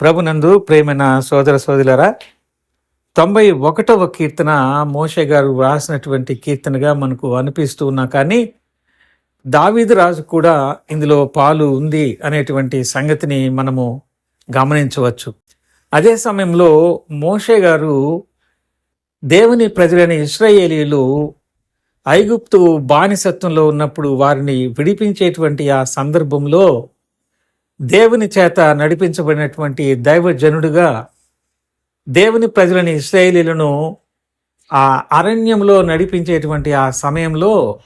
ప్రభునందు ప్రేమైన సోదర సోదరులరా తొంభై ఒకటవ కీర్తన మోషే గారు వ్రాసినటువంటి కీర్తనగా మనకు అనిపిస్తూ ఉన్నా కానీ దావీదు రాజు కూడా ఇందులో పాలు ఉంది అనేటువంటి సంగతిని మనము గమనించవచ్చు. అదే సమయంలో మోషే గారు దేవుని ప్రజలైన ఇస్రాయేలీలు ఐగుప్తు బానిసత్వంలో ఉన్నప్పుడు వారిని విడిపించేటువంటి ఆ సందర్భంలో దేవుని చేత నడిపించబడినటువంటి దైవజనుడుగా దేవుని ప్రజలని ఇస్రాయేలీలను ఆ అరణ్యంలో నడిపించేటువంటి ఆ సమయంలో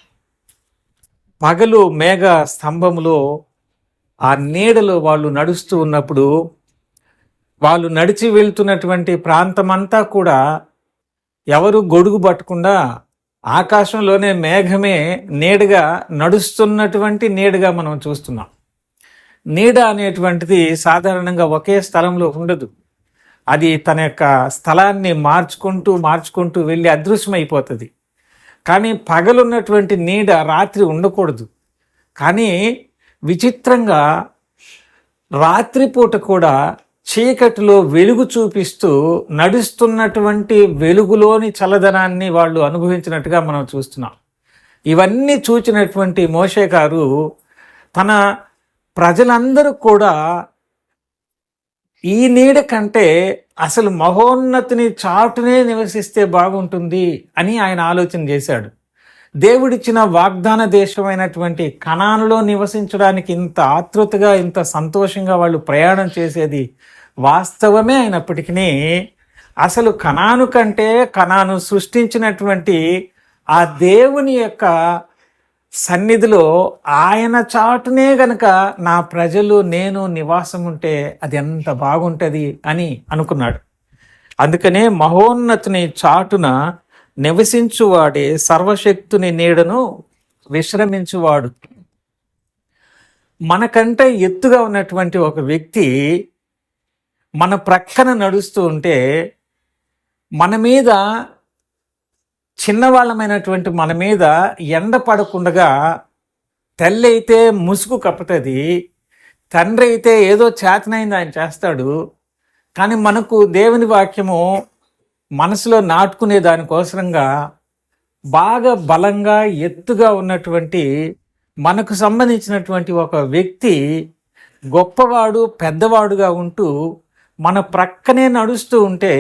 పగలు మేఘ స్తంభములో ఆ నీడలో వాళ్ళు నడుస్తూ ఉన్నప్పుడు వాళ్ళు నడిచి వెళ్తున్నటువంటి ప్రాంతమంతా కూడా ఎవరు గొడుగు పట్టకుండా ఆకాశంలోనే మేఘమే నీడగా నడుస్తున్నటువంటి నీడగా మనం చూస్తున్నాం. నీడ అనేటువంటిది సాధారణంగా ఒకే స్థలంలో ఉండదు. అది తన యొక్క స్థలాన్ని మార్చుకుంటూ మార్చుకుంటూ వెళ్ళి అదృశ్యమైపోతుంది. కానీ పగలున్నటువంటి నీడ రాత్రి ఉండకూడదు. కానీ విచిత్రంగా రాత్రిపూట కూడా చీకటిలో వెలుగు చూపిస్తూ నడుస్తున్నటువంటి వెలుగులోని చల్లదనాన్ని వాళ్ళు అనుభవించినట్టుగా మనం చూస్తున్నాం. ఇవన్నీ చూచినటువంటి మోషే గారు తన ప్రజలందరూ కూడా ఈ నీడ కంటే అసలు మహోన్నతిని చాటునే నివసిస్తే బాగుంటుంది అని ఆయన ఆలోచన చేశాడు. దేవుడిచ్చిన వాగ్దాన దేశమైనటువంటి కణానులో నివసించడానికి ఇంత ఆతృతగా ఇంత సంతోషంగా వాళ్ళు ప్రయాణం చేసేది వాస్తవమే అయినప్పటికీ అసలు కణాను కంటే కణాను సృష్టించినటువంటి ఆ దేవుని యొక్క సన్నిధిలో ఆయన చాటునే గనక నా ప్రజలు నేను నివాసం ఉంటే అది ఎంత బాగుంటుంది అని అనుకున్నాడు. అందుకనే మహోన్నతిని చాటున నివసించువాడే సర్వశక్తుని నీడను విశ్రమించువాడు. మనకంటే ఎత్తుగా ఉన్నటువంటి ఒక వ్యక్తి మన ప్రక్కన నడుస్తూ ఉంటే మన మీద చిన్నవాళ్ళమైనటువంటి మన మీద ఎండ పడకుండగా తల్లి అయితే ముసుగు కప్పుతుంది తండ్రి అయితే ఏదో చేతనైంది ఆయన చేస్తాడు కానీ మనకు దేవుని వాక్యము మనసులో నాటుకునే దానికోసరంగా బాగా బలంగా ఎత్తుగా ఉన్నటువంటి మనకు సంబంధించినటువంటి ఒక వ్యక్తి గొప్పవాడు పెద్దవాడుగా ఉంటూ మన ప్రక్కనే నడుస్తూ ఉంటే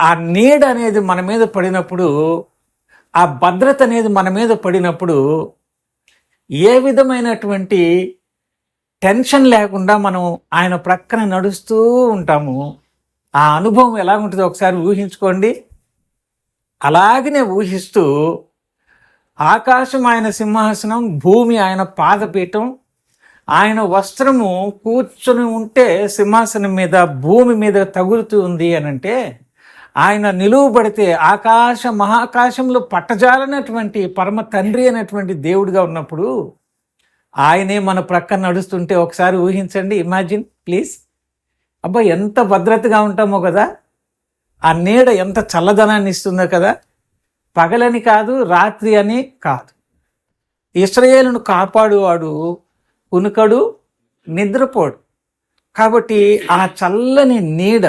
ఆ నీడ అనేది మన మీద పడినప్పుడు ఆ భద్రత అనేది మన మీద పడినప్పుడు ఏ విధమైనటువంటి టెన్షన్ లేకుండా మనం ఆయన ప్రక్కన నడుస్తూ ఉంటాము. ఆ అనుభవం ఎలా ఉంటుందో ఒకసారి ఊహించుకోండి. అలాగనే ఊహిస్తూ ఆకాశం ఆయన సింహాసనం భూమి ఆయన పాదపీఠం ఆయన వస్త్రము కూర్చొని ఉంటే సింహాసనం మీద భూమి మీద తగులుతూ ఉంది అని అంటే ఆయన నిలువబడితే ఆకాశ మహాకాశంలో పట్టజాలనటువంటి పరమ తండ్రి అనేటువంటి దేవుడిగా ఉన్నప్పుడు ఆయనే మన ప్రక్కన నడుస్తుంటే ఒకసారి ఊహించండి ఇమాజిన్ ప్లీజ్. అబ్బా ఎంత భద్రతగా ఉంటామో కదా. ఆ నీడ ఎంత చల్లదనాన్ని ఇస్తుందో కదా. పగలని కాదు రాత్రి అని కాదు. ఇస్రయేలును కాపాడువాడు ఉనుకడు నిద్రపోడు. కాబట్టి ఆ చల్లని నీడ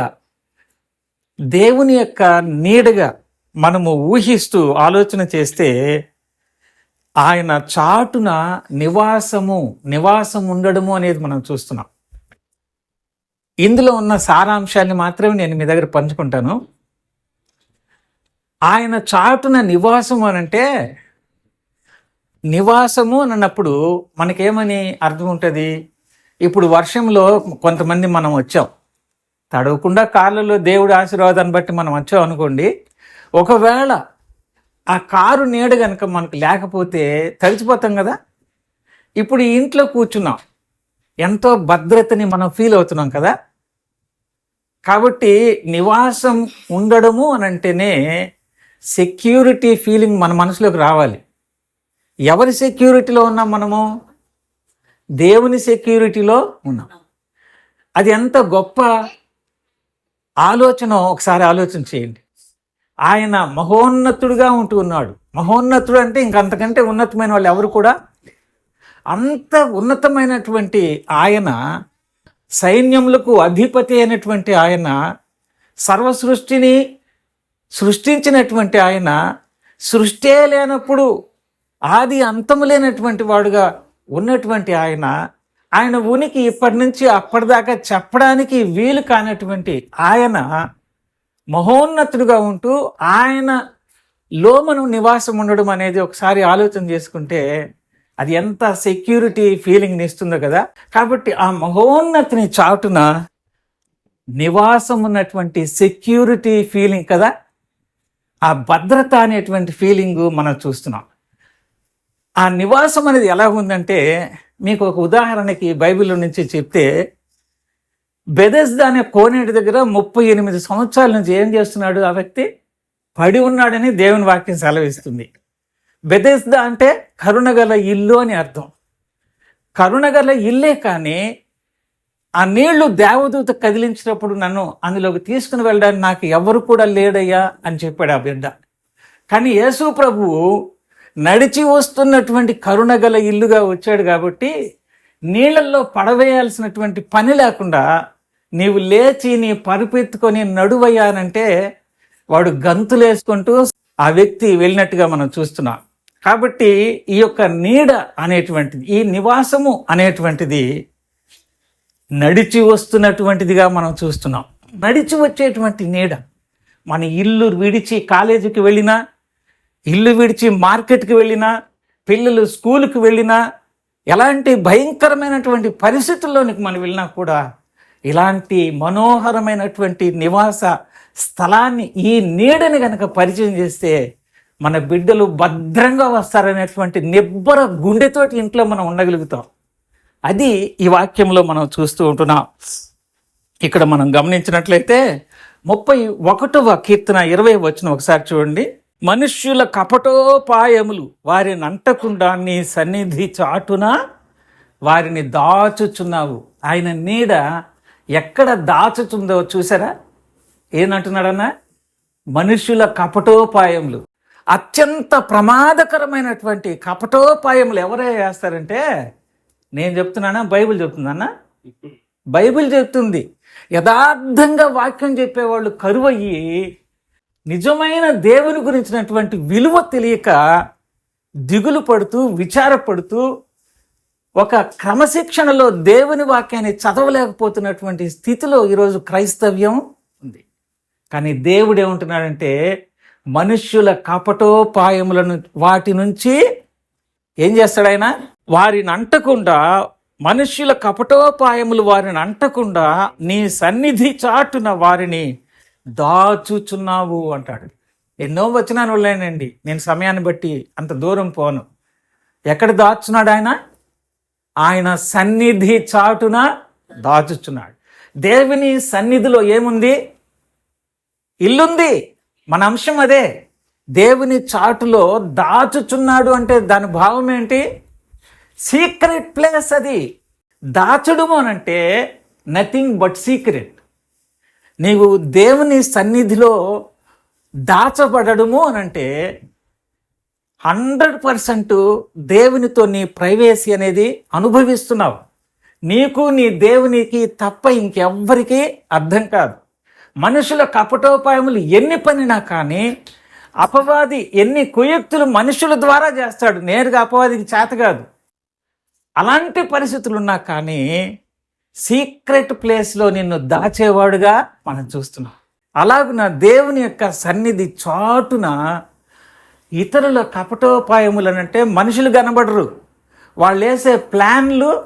దేవుని యొక్క నీడగా మనము ఊహిస్తూ ఆలోచన చేస్తే ఆయన చాటున నివాసము నివాసం ఉండడము అనేది మనం చూస్తున్నాం. ఇందులో ఉన్న సారాంశాన్ని మాత్రమే నేను మీ దగ్గర పంచుకుంటాను. ఆయన చాటున నివాసం అని అంటే నివాసము అని అన్నప్పుడు మనకేమని అర్థం ఉంటుంది? ఇప్పుడు వర్షంలో కొంతమంది మనం వచ్చాం. తడవకుండా కార్లలో దేవుడి ఆశీర్వాదాన్ని బట్టి మనం వచ్చాం అనుకోండి ఒకవేళ ఆ కారు నీడ కనుక మనకు లేకపోతే తడిచిపోతాం కదా? ఇప్పుడు ఇంట్లో కూర్చున్నాం. ఎంతో భద్రతని మనం ఫీల్ అవుతున్నాం కదా? కాబట్టి నివాసం ఉండడము అని అంటేనే సెక్యూరిటీ ఫీలింగ్ మన మనసులోకి రావాలి. ఎవరి సెక్యూరిటీలో ఉన్నాం మనము? దేవుని సెక్యూరిటీలో ఉన్నాం. అది ఎంత గొప్ప ఆలోచన ఒకసారి ఆలోచన చేయండి. ఆయన మహోన్నతుడుగా ఉంటూ ఉన్నాడు. మహోన్నతుడు అంటే ఇంకంతకంటే ఉన్నతమైన వాళ్ళు ఎవరు కూడా? అంత ఉన్నతమైనటువంటి ఆయన సైన్యములకు అధిపతి అయినటువంటి ఆయన సర్వ సృష్టిని సృష్టించినటువంటి ఆయన సృష్టే లేనప్పుడు ఆది అంతము లేనటువంటి వాడుగా ఉన్నటువంటి ఆయన ఆయన ఉనికి ఇప్పటి నుంచి అప్పటిదాకా చెప్పడానికి వీలు కానటువంటి ఆయన మహోన్నతుడుగా ఉంటూ ఆయన లో మనం నివాసం ఉండడం అనేది ఒకసారి ఆలోచన చేసుకుంటే అది ఎంత సెక్యూరిటీ ఫీలింగ్ని ఇస్తుందో కదా. కాబట్టి ఆ మహోన్నతిని చాటున నివాసం ఉన్నటువంటి సెక్యూరిటీ ఫీలింగ్ కదా. ఆ భద్రత అనేటువంటి ఫీలింగ్ మనం చూస్తున్నాం. ఆ నివాసం అనేది ఎలా ఉందంటే మీకు ఒక ఉదాహరణకి బైబిల్ నుంచి చెప్తే బెదెస్దా అనే కోనేటి దగ్గర ముప్పై ఎనిమిది సంవత్సరాల నుంచి ఏం చేస్తున్నాడు? ఆ వ్యక్తి పడి ఉన్నాడని దేవుని వాక్యం సెలవిస్తుంది. బెదెస్దా అంటే కరుణగల ఇల్లు అని అర్థం. కరుణగల ఇల్లే కానీ ఆ నీళ్ళు దేవదూత కదిలించినప్పుడు నన్ను అందులోకి తీసుకుని వెళ్ళడానికి నాకు ఎవరు కూడా లేడయ్యా అని చెప్పాడు ఆ బిడ్డ. కానీ యేసు ప్రభువు నడిచి వస్తున్నటువంటి కరుణగల ఇల్లుగా వచ్చాడు కాబట్టి నీళ్ళల్లో పడవేయాల్సినటువంటి పని లేకుండా నీవు లేచి నీ పరుపెత్తుకొని నడువయ్యానంటే వాడు గంతులేసుకుంటూ ఆ వ్యక్తి వెళ్ళినట్టుగా మనం చూస్తున్నాం. కాబట్టి ఈ యొక్క నీడ అనేటువంటిది ఈ నివాసము అనేటువంటిది నడిచి వస్తున్నటువంటిదిగా మనం చూస్తున్నాం. నడిచి వచ్చేటువంటి నీడ మన ఇల్లు విడిచి కాలేజీకి వెళ్ళినా ఇల్లు విడిచి మార్కెట్కి వెళ్ళినా పిల్లలు స్కూల్కి వెళ్ళినా ఎలాంటి భయంకరమైనటువంటి పరిస్థితుల్లోనికి మనం వెళ్ళినా కూడా ఇలాంటి మనోహరమైనటువంటి నివాస స్థలాన్ని ఈ నీడని కనుక పరిచయం చేస్తే మన బిడ్డలు భద్రంగా వస్తారనేటువంటి నిబ్బర గుండెతోటి ఇంట్లో మనం ఉండగలుగుతాం. అది ఈ వాక్యంలో మనం చూస్తూ ఉంటున్నాం. ఇక్కడ మనం గమనించినట్లయితే ముప్పై ఒకటవ కీర్తన ఇరవై వచ్చిన ఒకసారి చూడండి. మనుష్యుల కపటోపాయములు వారిని అంటకుండా నీ సన్నిధి చాటున వారిని దాచుచున్నావు. ఆయన నీడ ఎక్కడ దాచుతుందో చూసారా? ఏనంటున్నాడన్నా? మనుష్యుల కపటోపాయములు. అత్యంత ప్రమాదకరమైనటువంటి కపటోపాయములు ఎవరే వేస్తారంటే నేను చెప్తున్నానా? బైబిల్ చెప్తుందన్నా? బైబిల్ చెప్తుంది. యథార్థంగా వాక్యం చెప్పేవాళ్ళు కరువయ్యి నిజమైన దేవుని గురించినటువంటి విలువ తెలియక దిగులు పడుతూ విచారపడుతూ ఒక క్రమశిక్షణలో దేవుని వాక్యాన్ని చదవలేకపోతున్నటువంటి స్థితిలో ఈరోజు క్రైస్తవ్యం ఉంది. కానీ దేవుడు ఏమంటున్నాడంటే మనుష్యుల కపటోపాయములను వాటి నుంచి ఏం చేస్తాడాయన? వారిని అంటకుండా మనుష్యుల కపటోపాయములు వారిని అంటకుండా నీ సన్నిధి చాటున వారిని దాచుచున్నావు అంటాడు. ఎన్నో వచనాలు వెళ్ళానండి నేను సమయాన్ని బట్టి అంత దూరం పోను. ఎక్కడ దాచున్నాడు ఆయన? ఆయన సన్నిధి చాటున దాచుచున్నాడు. దేవుని సన్నిధిలో ఏముంది? ఇల్లుంది. మన అంశం అదే. దేవుని చాటులో దాచుచున్నాడు అంటే దాని భావం ఏంటి? సీక్రెట్ ప్లేస్ అది. దాచడము అంటే నథింగ్ బట్ సీక్రెట్ నీవు దేవుని సన్నిధిలో దాచబడము అంటే హండ్రెడ్ పర్సెంట్ దేవునితో నీ ప్రైవేసీ అనేది అనుభవిస్తున్నావు. నీకు నీ దేవునికి తప్ప ఇంకెవ్వరికీ అర్థం కాదు. మనుషుల కపటోపాయములు ఎన్ని పనినా కానీ అపవాది ఎన్ని కుయక్తులు మనుషుల ద్వారా చేస్తాడు నేరుగా అపవాదికి చేత కాదు. అలాంటి పరిస్థితులు ఉన్నా కానీ సీక్రెట్ ప్లేస్లో నిన్ను దాచేవాడుగా మనం చూస్తున్నాం. అలాగున దేవుని యొక్క సన్నిధి చాటున ఇతరుల కపటోపాయములనంటే మనుషులు కనబడరు. వాళ్ళు వేసే ప్లాన్లు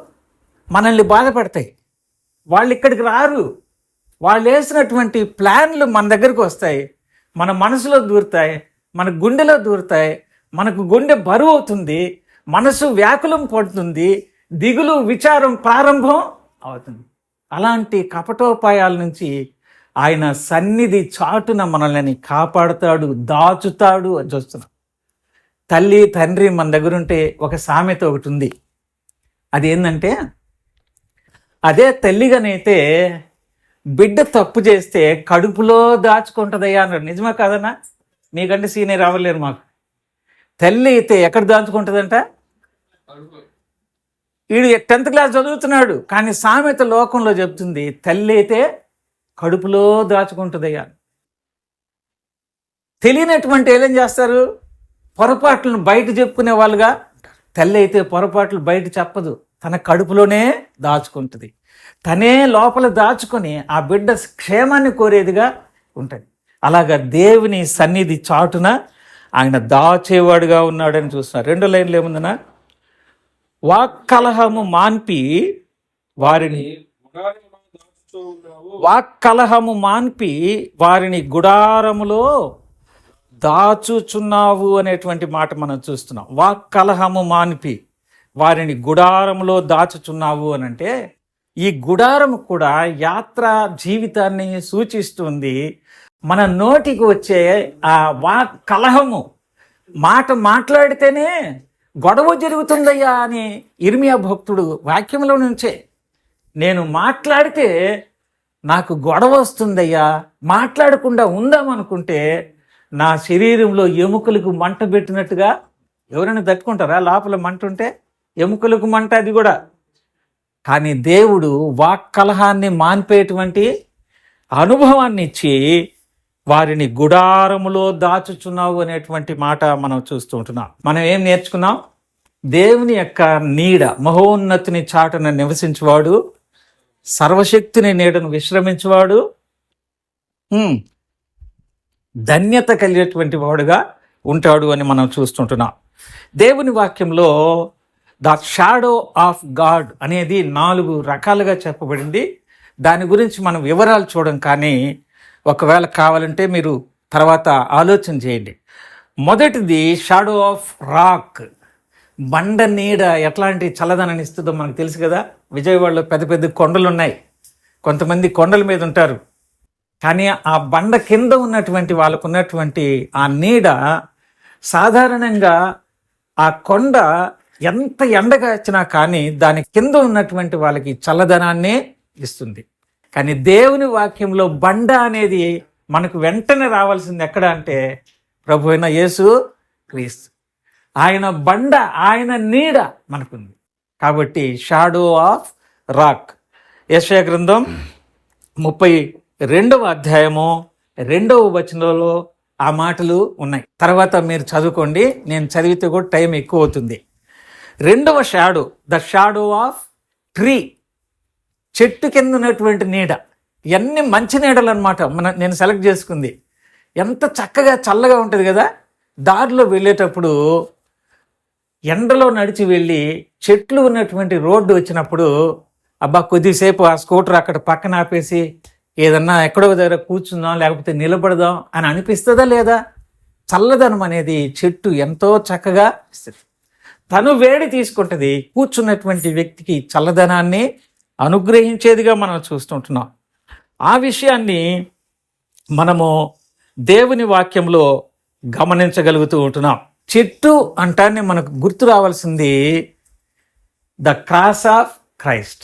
మనల్ని బాధపడతాయి. వాళ్ళు ఇక్కడికి రారు. వాళ్ళు వేసినటువంటి ప్లాన్లు మన దగ్గరకు వస్తాయి. మన మనసులో దూరుతాయి. మన గుండెలో దూరుతాయి. మనకు గుండె బరువు అవుతుంది. మనసు వ్యాకులం పడుతుంది. దిగులు విచారం ప్రారంభం అవుతుంది. అలాంటి కపటోపాయాల నుంచి ఆయన సన్నిధి చాటున మనల్ని కాపాడుతాడు దాచుతాడు అని చూస్తున్నాం. తల్లి తండ్రి మన దగ్గర ఉంటే ఒక సామెత ఒకటి ఉంది. అది ఏంటంటే అదే తల్లిగానైతే బిడ్డ తప్పు చేస్తే కడుపులో దాచుకుంటుందయ్యా అన్నాడు. నిజమా కాదన్నా? మీకంటే సీనియర్ అవ్వలేరు మాకు. తల్లి అయితే ఎక్కడ దాచుకుంటుందంట? వీడు టెన్త్ క్లాస్ చదువుతున్నాడు. కానీ సామెత లోకంలో చెప్తుంది తల్లి అయితే కడుపులో దాచుకుంటుందయ్యా. తెలియనటువంటి ఏం చేస్తారు? పొరపాట్లను బయట చెప్పుకునే వాళ్ళుగా తల్లి అయితే పొరపాట్లు బయట చెప్పదు తన కడుపులోనే దాచుకుంటుంది. తనే లోపల దాచుకొని ఆ బిడ్డ క్షేమాన్ని కోరేదిగా ఉంటుంది. అలాగా దేవుని సన్నిధి చాటున ఆయన దాచేవాడుగా ఉన్నాడని చూస్తున్నారు. రెండు లైన్లు ఏముందనా వాక్కలహము మాన్పి వారిని వాక్కలహము మాన్పి వారిని గుడారములో దాచుచున్నావు అనేటువంటి మాట మనం చూస్తున్నాం. వాక్కలహము మాన్పి వారిని గుడారములో దాచుచున్నావు అని అంటే ఈ గుడారము కూడా యాత్ర జీవితాన్ని సూచిస్తుంది. మన నోటికి వచ్చే ఆ వాక్ కలహము మాట మాట్లాడితేనే గొడవ జరుగుతుందయ్యా అని ఇర్మియా భక్తుడు వాక్యంలో నుంచే నేను మాట్లాడితే నాకు గొడవ వస్తుందయ్యా మాట్లాడకుండా ఉందామనుకుంటే నా శరీరంలో ఎముకలకు మంట పెట్టినట్టుగా ఎవరైనా తట్టుకుంటారా? లోపల మంట ఉంటే ఎముకలకు మంట అది కూడా. కానీ దేవుడు వాక్కలహాన్ని మాన్పేటువంటి అనుభవాన్ని ఇచ్చి వారిని గుడారములో దాచుచున్నావు అనేటువంటి మాట మనం చూస్తూ ఉంటున్నాం. మనం ఏం నేర్చుకున్నాం? దేవుని యొక్క నీడ మహోన్నతిని చాటున నివసించువాడు సర్వశక్తిని నీడను విశ్రమించువాడు ధన్యత కలిగేటువంటి వాడుగా ఉంటాడు అని మనం చూస్తుంటున్నాం దేవుని వాక్యంలో ద షాడో ఆఫ్ గాడ్ అనేది నాలుగు రకాలుగా చెప్పబడింది. దాని గురించి మనం వివరాలు చూడం కానీ ఒకవేళ కావాలంటే మీరు తర్వాత ఆలోచన చేయండి. మొదటిది షాడో ఆఫ్ రాక్ బండ నీడ ఎట్లాంటి చల్లదనాన్ని ఇస్తుందో మనకు తెలుసు కదా. విజయవాడలో పెద్ద పెద్ద కొండలు ఉన్నాయి కొంతమంది కొండల మీద ఉంటారు. కానీ ఆ బండ కింద ఉన్నటువంటి వాళ్ళకు ఉన్నటువంటి ఆ నీడ సాధారణంగా ఆ కొండ ఎంత ఎండగా వచ్చినా కానీ దాని కింద ఉన్నటువంటి వాళ్ళకి చల్లదనాన్నే ఇస్తుంది. కానీ దేవుని వాక్యంలో బండ అనేది మనకు వెంటనే రావాల్సింది ఎక్కడ అంటే ప్రభు అయిన యేసు క్రీస్తు. ఆయన బండ ఆయన నీడ మనకుంది. కాబట్టి షాడో ఆఫ్ రాక్. యశయ గ్రంథం ముప్పై రెండవ అధ్యాయము రెండవ వచనంలో ఆ మాటలు ఉన్నాయి. తర్వాత మీరు చదువుకోండి. నేను చదివితే కూడా టైం ఎక్కువ అవుతుంది. రెండవ shadow the shadow of tree. చెట్టు కింద ఉన్నటువంటి నీడ. ఇవన్నీ మంచి నీడలు అనమాట మన నేను సెలెక్ట్ చేసుకుంది. ఎంత చక్కగా చల్లగా ఉంటుంది కదా? దారిలో వెళ్ళేటప్పుడు ఎండలో నడిచి వెళ్ళి చెట్లు ఉన్నటువంటి రోడ్డు వచ్చినప్పుడు అబ్బా కొద్దిసేపు ఆ స్కూటర్ అక్కడ పక్కన ఆపేసి ఏదన్నా ఎక్కడో దగ్గర కూర్చుందాం లేకపోతే నిలబడదాం అని అనిపిస్తుందా లేదా? చల్లదనం అనేది చెట్టు ఎంతో చక్కగా ఇస్తుంది. తను వేడి తీసుకుంటుంది. కూర్చున్నటువంటి వ్యక్తికి చల్లదనాన్ని అనుగ్రహించేదిగా మనం చూస్తుంటున్నాం. ఆ విషయాన్ని మనము దేవుని వాక్యంలో గమనించగలుగుతూ ఉంటున్నాం. చెట్టు అంటాన్ని మనకు గుర్తు రావాల్సింది ద క్రాస్ ఆఫ్ క్రైస్ట్.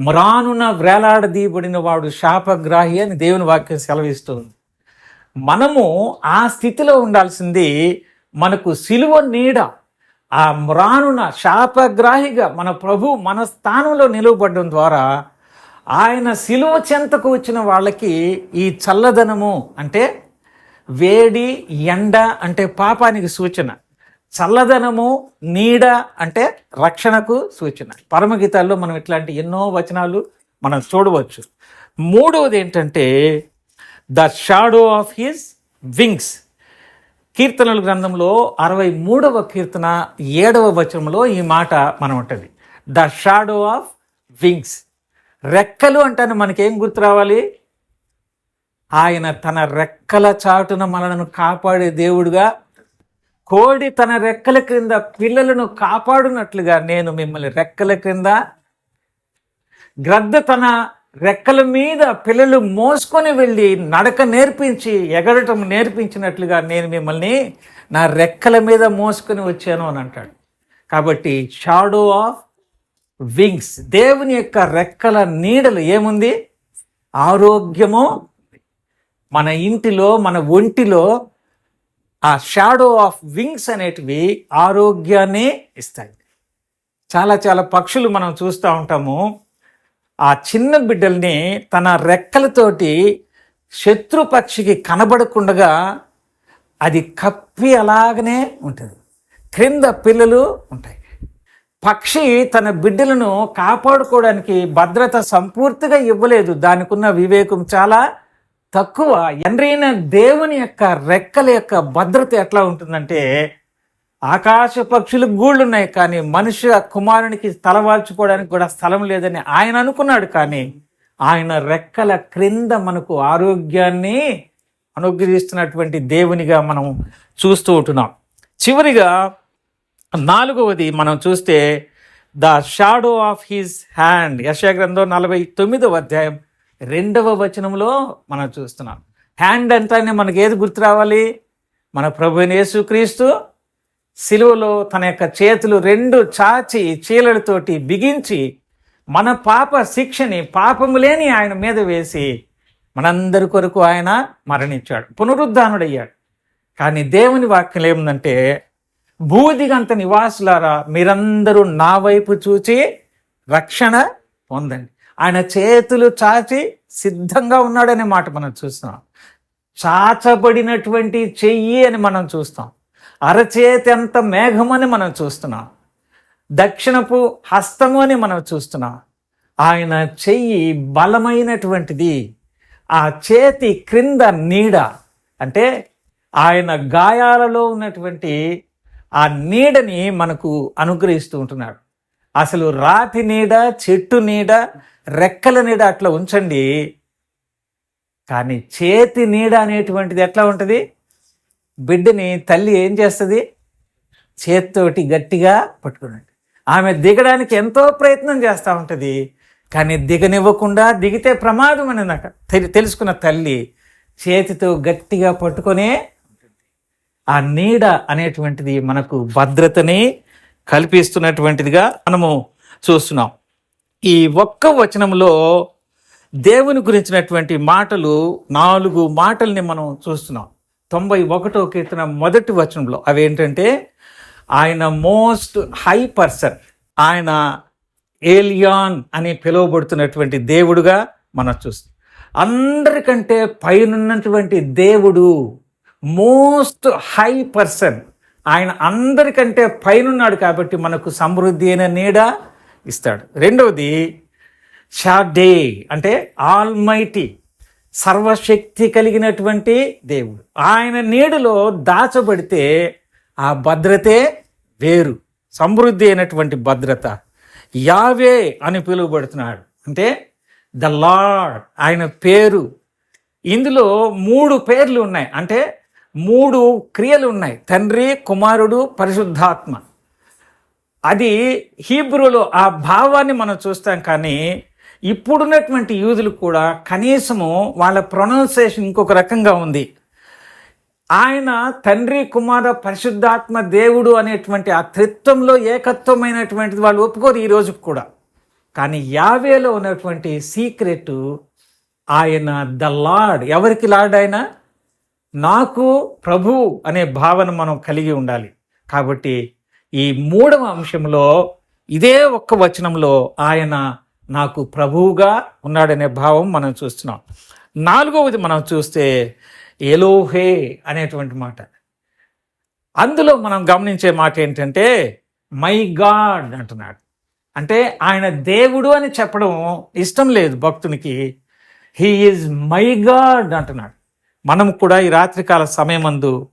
మ్రానున వేలాడదీయబడిన వాడు శాపగ్రాహి అని దేవుని వాక్యం సెలవిస్తుంది. మనము ఆ స్థితిలో ఉండాల్సింది మనకు సిలువ నీడ ఆ మ్రానున శాపగ్రాహిగా మన ప్రభు మన స్థానంలో నిలువబడడం ద్వారా ఆయన శిలువ చెంతకు వచ్చిన వాళ్ళకి ఈ చల్లదనము అంటే వేడి ఎండ అంటే పాపానికి సూచన. చల్లదనము నీడ అంటే రక్షణకు సూచన. పరమగీతాల్లో మనం ఇట్లాంటి ఎన్నో వచనాలు మనం చూడవచ్చు. మూడవది ఏంటంటే the shadow of his wings. కీర్తనల గ్రంథంలో అరవై మూడవ కీర్తన ఏడవ వచనంలో ఈ మాట మనం ఉంటుంది ద షాడో ఆఫ్ వింగ్స్ రెక్కలు అంటాను మనకేం గుర్తు రావాలి? ఆయన తన రెక్కల చాటున మనలను కాపాడే దేవుడుగా కోడి తన రెక్కల క్రింద పిల్లలను కాపాడునట్లుగా నేను మిమ్మల్ని రెక్కల క్రింద గ్రద్ద తన రెక్కల మీద పిల్లలు మోసుకొని వెళ్ళి నడక నేర్పించి ఎగరటం నేర్పించినట్లుగా నేను మిమ్మల్ని నా రెక్కల మీద మోసుకొని వచ్చాను అని అంటాడు. కాబట్టి షాడో ఆఫ్ వింగ్స్ దేవుని యొక్క రెక్కల నీడలు ఏముంది? ఆరోగ్యము. మన ఇంటిలో మన ఒంటిలో ఆ షాడో ఆఫ్ వింగ్స్ అనేటివి ఆరోగ్యాన్ని ఇస్తాయి. చాలా చాలా పక్షులు మనం చూస్తూ ఉంటాము. ఆ చిన్న బిడ్డల్ని తన రెక్కలతోటి శత్రు పక్షికి కనబడకుండగా అది కప్పి అలాగనే ఉంటుంది. క్రింద పిల్లలు ఉంటాయి. పక్షి తన బిడ్డలను కాపాడుకోవడానికి భద్రత సంపూర్తిగా ఇవ్వలేదు. దానికి ఉన్న వివేకం చాలా తక్కువ. ఎండ్రైన దేవుని యొక్క రెక్కల యొక్క భద్రత ఎట్లా ఉంటుందంటే ఆకాశ పక్షులకు గూళ్ళు ఉన్నాయి కానీ మనిషి కుమారునికి తలవాల్చుకోవడానికి కూడా స్థలం లేదని ఆయన అనుకున్నాడు. కానీ ఆయన రెక్కల క్రింద మనకు ఆరోగ్యాన్ని అనుగ్రహిస్తున్నటువంటి దేవునిగా మనం చూస్తూ ఉంటున్నాం. చివరిగా నాలుగవది మనం చూస్తే the shadow of his hand. యశాగ్రంథం నలభై తొమ్మిదవ అధ్యాయం రెండవ వచనంలో మనం చూస్తున్నాం. హ్యాండ్ అంతానే మనకి ఏది గుర్తు రావాలి? మన ప్రభు యేసుక్రీస్తు సిలువలో తన యొక్క చేతులు రెండు చాచి చీలలతోటి బిగించి మన పాప శిక్షని పాపము లేని ఆయన మీద వేసి మనందరి కొరకు ఆయన మరణించాడు పునరుద్ధానుడయ్యాడు. కానీ దేవుని వాక్యం ఏముందంటే భూదిగంత నివాసులారా మీరందరూ నా వైపు చూచి రక్షణ పొందండి. ఆయన చేతులు చాచి సిద్ధంగా ఉన్నాడనే మాట మనం చూస్తున్నాం. చాచబడినటువంటి చెయ్యి అని మనం చూస్తాం. అరచేతి మేఘమని మనం చూస్తున్నాం. దక్షిణపు హస్తము అని మనం చూస్తున్నాం. ఆయన చెయ్యి బలమైనటువంటిది. ఆ చేతి క్రింద నీడ. అంటే ఆయన గాయాలలో ఉన్నటువంటి ఆ నీడని మనకు అనుగ్రహిస్తూ ఉంటున్నాడు. అసలు రాతి నీడ చెట్టు నీడ రెక్కల నీడ అట్లా ఉంచండి. కానీ చేతి నీడ అనేటువంటిది ఎట్లా ఉంటుంది? బిడ్డని తల్లి ఏం చేస్తుంది? చేత్తోటి గట్టిగా పట్టుకుని ఆమె దిగడానికి ఎంతో ప్రయత్నం చేస్తూ ఉంటుంది కానీ దిగనివ్వకుండా దిగితే ప్రమాదం అని నాకు తెలి- తెలుసుకున్న తల్లి చేతితో గట్టిగా పట్టుకొనే ఆ నీడ అనేటువంటిది మనకు భద్రతని కల్పిస్తున్నటువంటిదిగా మనము చూస్తున్నాం. ఈ ఒక్క వచనంలో దేవుని గురించినటువంటి మాటలు నాలుగు మాటల్ని మనం చూస్తున్నాం. తొంభై ఒకటో కీర్తన మొదటి వచనంలో అవేంటంటే ఆయన మోస్ట్ హై పర్సన్ ఆయన ఏలియాన్ అని పిలువబడుతున్నటువంటి దేవుడుగా మనం చూస్తాం. అందరికంటే పైనున్నటువంటి దేవుడు మోస్ట్ హై పర్సన్. ఆయన అందరికంటే పైనున్నాడు కాబట్టి మనకు సమృద్ధి అయిన నీడ ఇస్తాడు. రెండవది షాడే అంటే ఆల్మైటీ. సర్వశక్తి కలిగినటువంటి దేవుడు. ఆయన నీడలో దాచబడితే ఆ భద్రతే వేరు. సమృద్ధి అయినటువంటి భద్రత. యావే అని పిలువబడుతున్నాడు. అంటే ద లార్డ్ ఆయన పేరు. ఇందులో మూడు పేర్లు ఉన్నాయి. అంటే మూడు క్రియలు ఉన్నాయి. తండ్రి కుమారుడు పరిశుద్ధాత్మ. అది హీబ్రూలో ఆ భావాన్ని మనం చూస్తాం కానీ ఇప్పుడున్నటువంటి యూదులు కూడా కనీసము వాళ్ళ ప్రొనౌన్సియేషన్ ఇంకొక రకంగా ఉంది. ఆయన తండ్రి కుమార పరిశుద్ధాత్మ దేవుడు అనేటువంటి ఆ త్రిత్వంలో ఏకత్వమైనటువంటిది వాళ్ళు ఒప్పుకోరు ఈ రోజుకు కూడా. కానీ యావేలో ఉన్నటువంటి సీక్రెట్ ఆయన ద లార్డ్. ఎవరికి లార్డ్ ఆయన? నాకు ప్రభు అనే భావన మనం కలిగి ఉండాలి. కాబట్టి ఈ మూడవ అంశంలో ఇదే ఒక్క వచనంలో ఆయన నాకు ప్రభువుగా ఉన్నాడనే భావం మనం చూస్తున్నాం. నాలుగవది మనం చూస్తే ఎలోహే అనేటువంటి మాట. అందులో మనం గమనించే మాట ఏంటంటే మై గాడ్ అంటున్నాడు. అంటే ఆయన దేవుడు అని చెప్పడం ఇష్టం లేదు భక్తునికి. హీ ఈజ్ మై గాడ్ అంటున్నాడు. మనం కూడా ఈ రాత్రికాల సమయమందు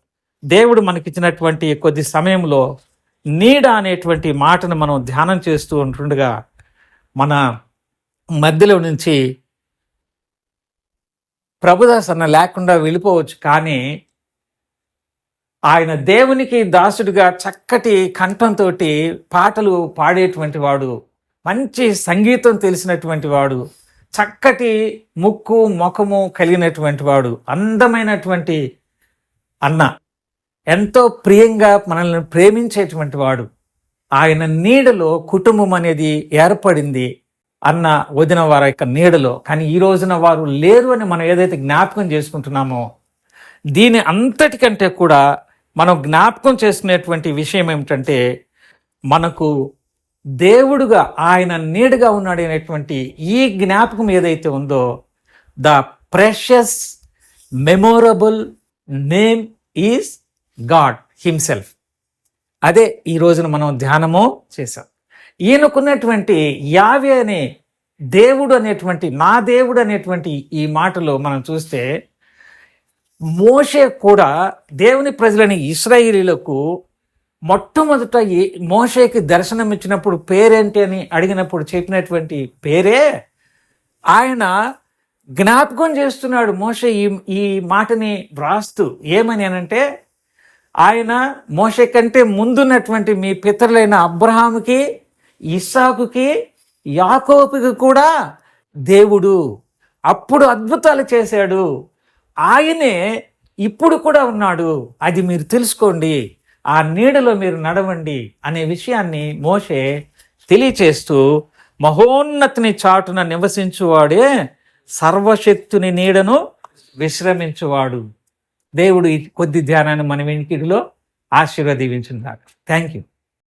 దేవుడు మనకిచ్చినటువంటి కొద్ది సమయంలో నీడ అనేటువంటి మాటను మనం ధ్యానం చేస్తూ ఉంటుండగా మన మధ్యలో నుంచి ప్రభుదాస్ అన్న లేకుండా వెళ్ళిపోవచ్చు కానీ ఆయన దేవునికి దాసుడిగా చక్కటి కంఠంతో పాటలు పాడేటువంటి వాడు మంచి సంగీతం తెలిసినటువంటి వాడు చక్కటి ముక్కు ముఖము కలిగినటువంటి వాడు అందమైనటువంటి అన్న. ఎంతో ప్రియంగా మనల్ని ప్రేమించేటువంటి వాడు. ఆయన నీడలో కుటుంబం అనేది ఏర్పడింది. అన్న వదిన వారి యొక్క నీడలో కానీ ఈ రోజున వారు లేరు అని మనం ఏదైతే జ్ఞాపకం చేసుకుంటున్నామో దీని అంతటికంటే కూడా మనం జ్ఞాపకం చేసుకునేటువంటి విషయం ఏమిటంటే మనకు దేవుడుగా ఆయన నీడగా ఉన్నాడు అనేటువంటి ఈ జ్ఞాపకం ఏదైతే ఉందో the precious memorable name is God himself. అదే ఈ రోజున మనం ధ్యానము చేశాం. ఈయనకున్నటువంటి యావే అనే దేవుడు అనేటువంటి నా దేవుడు అనేటువంటి ఈ మాటలో మనం చూస్తే మోషే కూడా దేవుని ప్రజలని ఇస్రాయిలీలకు మొట్టమొదట ఈ మోషేకి దర్శనం ఇచ్చినప్పుడు పేరేంటి అని అడిగినప్పుడు చెప్పినటువంటి పేరే ఆయన జ్ఞాపకం చేస్తున్నాడు మోషే ఈ ఈ మాటని వ్రాస్తూ. ఏమని అనంటే ఆయన మోషే కంటే ముందున్నటువంటి మీ పితరులైన అబ్రహాముకి ఇస్సాకుకి యాకోపుకి కూడా దేవుడు అప్పుడు అద్భుతాలు చేశాడు. ఆయనే ఇప్పుడు కూడా ఉన్నాడు. అది మీరు తెలుసుకోండి. ఆ నీడలో మీరు నడవండి అనే విషయాన్ని మోషే తెలియచేస్తూ మహోన్నతిని చాటున నివసించువాడే సర్వశక్తుని నీడను విశ్రమించువాడు. దేవుడు కొద్ది ధ్యానాన్ని మన వెంకిడిలో ఆశీర్వదీవించున్నాడు థ్యాంక్ యూ